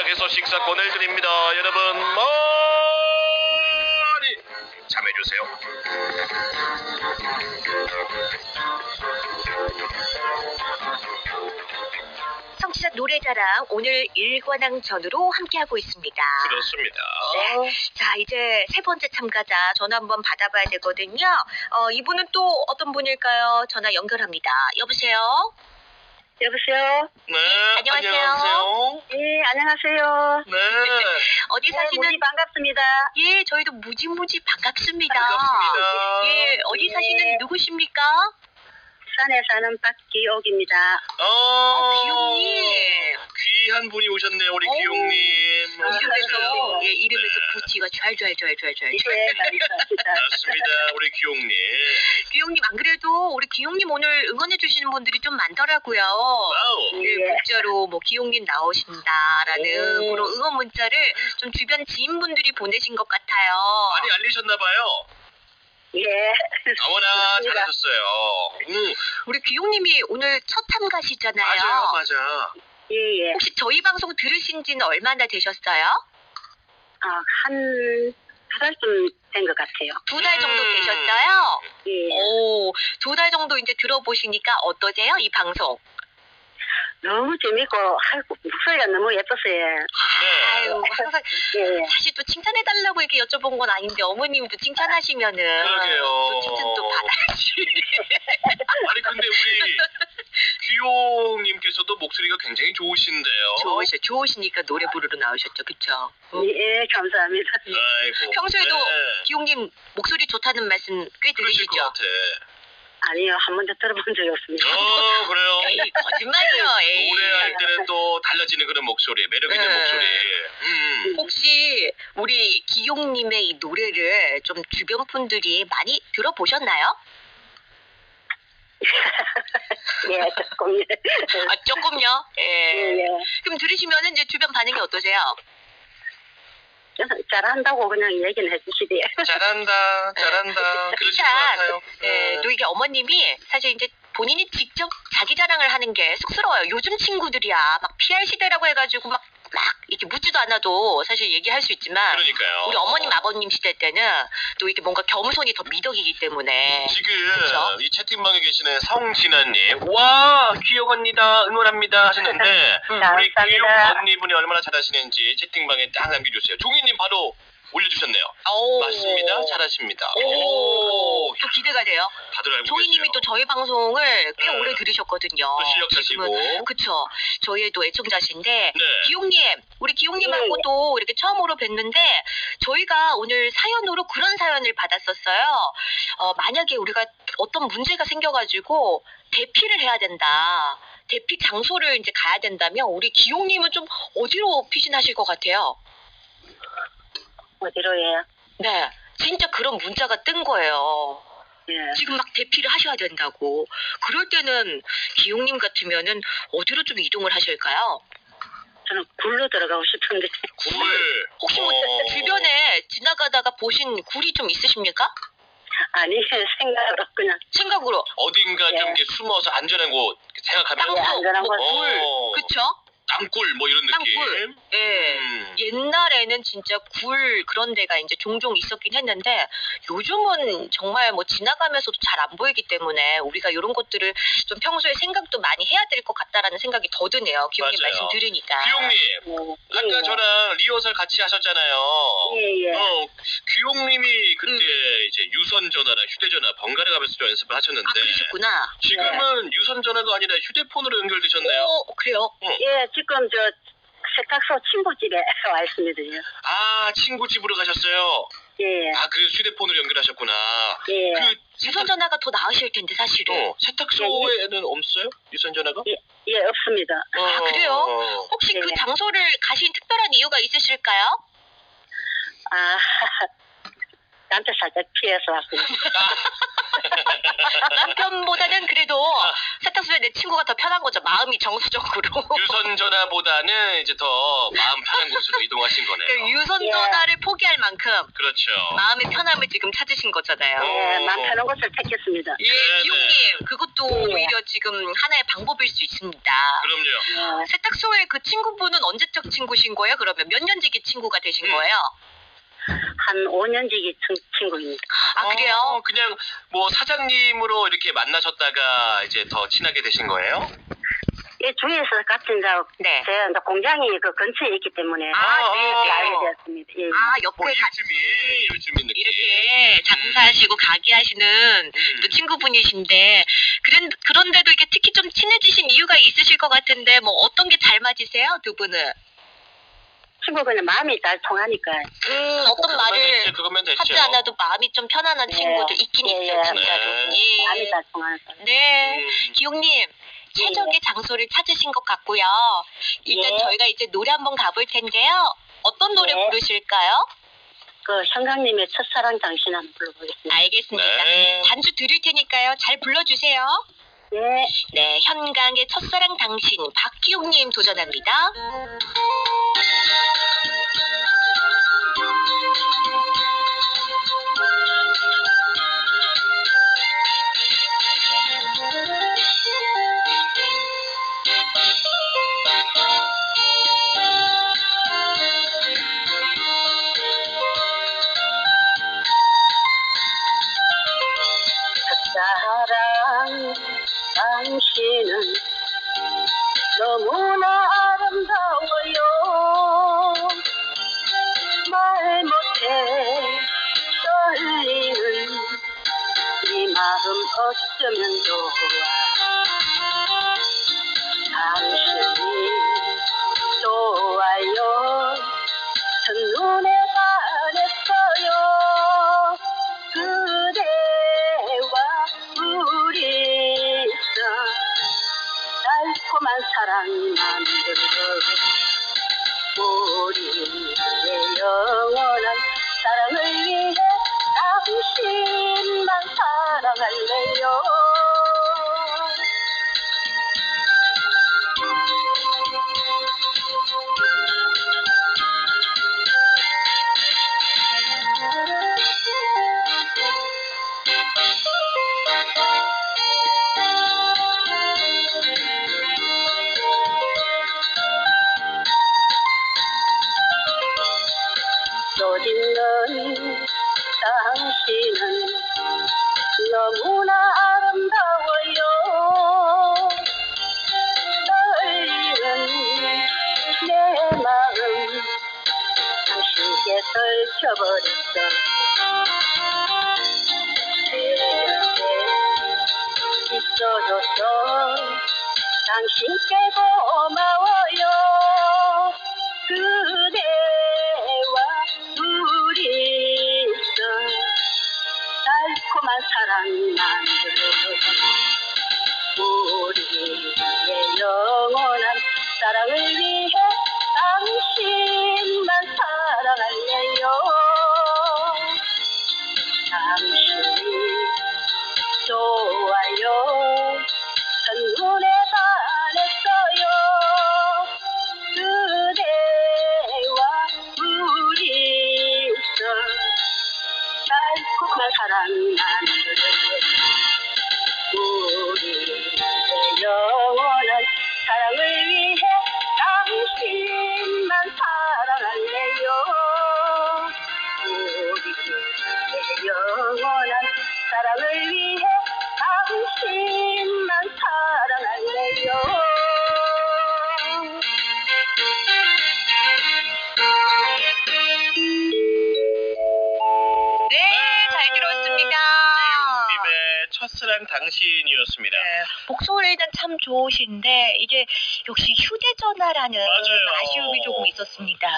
찜닭에서 식사권을 드립니다. 여러분 많이 참여해주세요. 성취자 노래자랑 오늘 일관왕 전으로 함께하고 있습니다. 그렇습니다. 네. 자, 이제 세 번째 참가자 전화 한번 받아봐야 되거든요. 어, 이분은 또 어떤 분일까요? 전화 연결합니다. 여보세요? 여보세요? 네, 안녕하세요. 안녕하세요. 예, 안녕하세요. 네, 어디 네, 사시는? 무지 반갑습니다. 예, 저희도 무지무지 반갑습니다. 반갑습니다. 예, 어디 예. 사시는 누구십니까? 산에 사는 박기옥입니다. 어, 어, 기용님. 귀한 분이 오셨네요, 우리 오. 기용님. 이름에서, 예, 이름에서 네. 부티가 잘잘잘잘잘. 예, 감사합니다. 맞습니다, 우리 기용님. 기용님, 안 그래도 우리 기용님 오늘 응원해주시는 분들이 좀 많더라고요. 와우. 예, 예. 문자로 뭐 기용님 나오신다라는 오. 그런 응원 문자를 좀 주변 지인분들이 보내신 것 같아요. 많이 알리셨나봐요. 예. 어머나. 잘하셨어요. 음, 우리 기용님이 오늘 첫 참가시잖아요. 맞아요, 맞아. 예, 예. 혹시 저희 방송 들으신 지는 얼마나 되셨어요? 아, 한, 두 달쯤 된 것 같아요. 두 달 정도 음. 되셨어요? 예. 오, 두 달 정도 이제 들어보시니까 어떠세요? 이 방송? 너무 재밌고, 아이고, 목소리가 너무 예뻤어요. 네. 아유, 항상 예. 사실 또 칭찬해달라고 이렇게 여쭤본 건 아닌데 어머님도 칭찬하시면은 그러게요. 또 칭찬 또 받아야지. 아니, 근데 우리 귀용님께서도 목소리가 굉장히 좋으신데요. 좋으셔, 좋으시니까 노래 부르러 나오셨죠, 그쵸? 어? 예, 감사합니다. 아이고. 평소에도 네. 기용님 목소리 좋다는 말씀 꽤 그러실 것 들으시죠? 같아. 아니요, 한 번도 들어본 적이 없습니다. 어, 그래요. 에이, 거짓말이요, 에이. 노래할 때는 또 달라지는 그런 목소리, 매력 있는 네. 목소리. 음. 혹시 우리 기용님의 이 노래를 좀 주변 분들이 많이 들어보셨나요? 예, 조금, 예. 아, 조금요? 예. 예, 예. 그럼 들으시면은 이제 주변 반응이 어떠세요? 잘한다고 그냥 얘기는 해주시대요. 잘한다, 잘한다. 그러실 것. 같아요. 예, 또 이게 어머님이 사실 이제 본인이 직접 자기 자랑을 하는 게 쑥스러워요. 요즘 친구들이야 막 PR 시대라고 해가지고 막, 막 이렇게 묻지도 않아도 사실 얘기할 수 있지만 그러니까요. 우리 어머님 아버님 시대 때는 또 이렇게 뭔가 겸손이 더 미덕이기 때문에 지금 그쵸? 이 채팅방에 계시는 성진아님, 와 귀여운 언니다 응원합니다 하셨는데 음, 우리 감사합니다. 귀여운 언니분이 얼마나 잘하시는지 채팅방에 딱 남겨주세요. 종이님 바로 올려주셨네요. 오. 맞습니다, 잘하십니다. 오, 또 기대가 돼요. 다들 알고 조이님이 계세요. 또 저희 방송을 꽤 네. 오래 들으셨거든요. 또 실력자시고. 그쵸. 저희의 또 애청자신데 네. 기용님, 우리 기용님하고 네. 또 이렇게 처음으로 뵀는데 저희가 오늘 사연으로 그런 사연을 받았었어요. 어, 만약에 우리가 어떤 문제가 생겨가지고 대피를 해야 된다. 대피 장소를 이제 가야 된다면 우리 기용님은 좀 어디로 피신하실 것 같아요? 어디로 해요? 네, 진짜 그런 문자가 뜬 거예요. 예. 지금 막 대피를 하셔야 된다고. 그럴 때는 기용님 같으면은 어디로 좀 이동을 하실까요? 저는 굴로 들어가고 싶은데. 굴. 혹시 뭐 어. 주변에 지나가다가 보신 굴이 좀 있으십니까? 아니, 생각으로 그냥. 생각으로 어딘가 좀 예. 이렇게 숨어서 안전한 곳 생각하면 땅- 땅속, 안전한 뭐 곳. 굴, 어. 그쵸? 땅굴 뭐 이런 느낌. 땅굴. 예. 음. 옛날에는 진짜 굴 그런 데가 이제 종종 있었긴 했는데 요즘은 정말 뭐 지나가면서도 잘 안 보이기 때문에 우리가 이런 것들을 좀 평소에 생각도 많이 해야 될 것 같다라는 생각이 더 드네요. 기용님 맞아요. 말씀 들으니까. 귀용님, 예. 아까 예. 저랑 리허설 같이 하셨잖아요. 예, 예. 어, 귀용님이 그때 음. 이제 유선 전화랑 휴대전화 번갈아 가면서 좀 연습을 하셨는데 아 그러셨구나. 지금은 유선 전화가 아니라 휴대폰으로 연결되셨네요. 오 그래요? 예, 지금 저 세탁소 친구 집에 와 있습니다. 아 친구 집으로 가셨어요. 예, 아 그래서 휴대폰으로 연결하셨구나. 예. 그 유선 전화가 더 나으실 텐데 사실은. 어, 세탁소에는 없어요? 유선 전화가? 예, 없습니다. 아, 그래요? 어. 혹시 그 예. 장소를 가신 특별한 이유가 있으실까요? 아, 남편 살짝 피해서 왔습니다. 남편보다는 그래도 세탁소에 내 친구가 더 편한 거죠. 마음이 정서적으로. 유선 전화보다는 이제 더 마음 편한 곳으로 이동하신 그 거네요. 유선 예. 전화를 포기할 만큼 그렇죠. 마음의 편함을 지금 찾으신 거잖아요. 예, 맘 편한 곳을 택했습니다. 예, 네, 기용님, 그것도 네. 오히려 지금 하나의 방법일 수 있습니다. 그럼요. 예, 세탁소에 그 친구분은 언제적 친구신 거예요? 그러면 몇 년지기 친구가 되신 음. 거예요? 한 5년 지기 친구입니다. 아, 그래요? 어, 그냥 뭐 사장님으로 이렇게 만나셨다가 이제 더 친하게 되신 거예요? 예, 주위에서 같은 이제 네. 제 이제 공장이 그 근처에 있기 때문에 아, 네, 이렇게 네. 알게 되었습니다. 예. 아, 옆에 뭐 같이 이웃주민, 이웃주민 느낌. 이렇게 장사하시고 가게 하시는 음. 또 친구분이신데 그런 그런데도 이게 특히 좀 친해지신 이유가 있으실 것 같은데 뭐 어떤 게 잘 맞으세요 두 분은? 친구 그냥 마음이 잘 통하니까. 음 어떤 말을 됐죠. 하지 않아도 마음이 좀 편안한 네. 친구들 있긴 예, 있죠 예. 진짜로. 네. 예. 마음이 잘 통하는. 네. 음. 기용님 최적의 장소를 찾으신 것 같고요. 일단 예. 저희가 이제 노래 한번 가볼 텐데요. 어떤 노래 네. 부르실까요? 그 형강님의 첫사랑 당신 한번 불러보겠습니다. 알겠습니다. 네. 반주 드릴 테니까요. 잘 불러주세요. 네. 네, 현강의 첫사랑 당신 박기용님 도전합니다. 당신은 너무나 아름다워요. 말 못해 떨리는 이 마음 어쩌면 좋아. 당신이 좋아요. 첫눈에 달콤한 사랑 만들어 우리의 영원한 사랑을 위해 당신만 사랑할래요 당신은 너무나 아름다워요. 떨리는 내 마음 당신께 떨쳐버렸어. 내 곁에 있어줘서 당신께 고마워요. 그대 사랑 만들어 우리의 영원한 사랑을 위해 당신만 사랑할래요. 당신이 당신이었습니다. 네, 목소리는 참 좋으신데 이게 역시 휴대전화라는 맞아요. 아쉬움이 조금 있었습니다.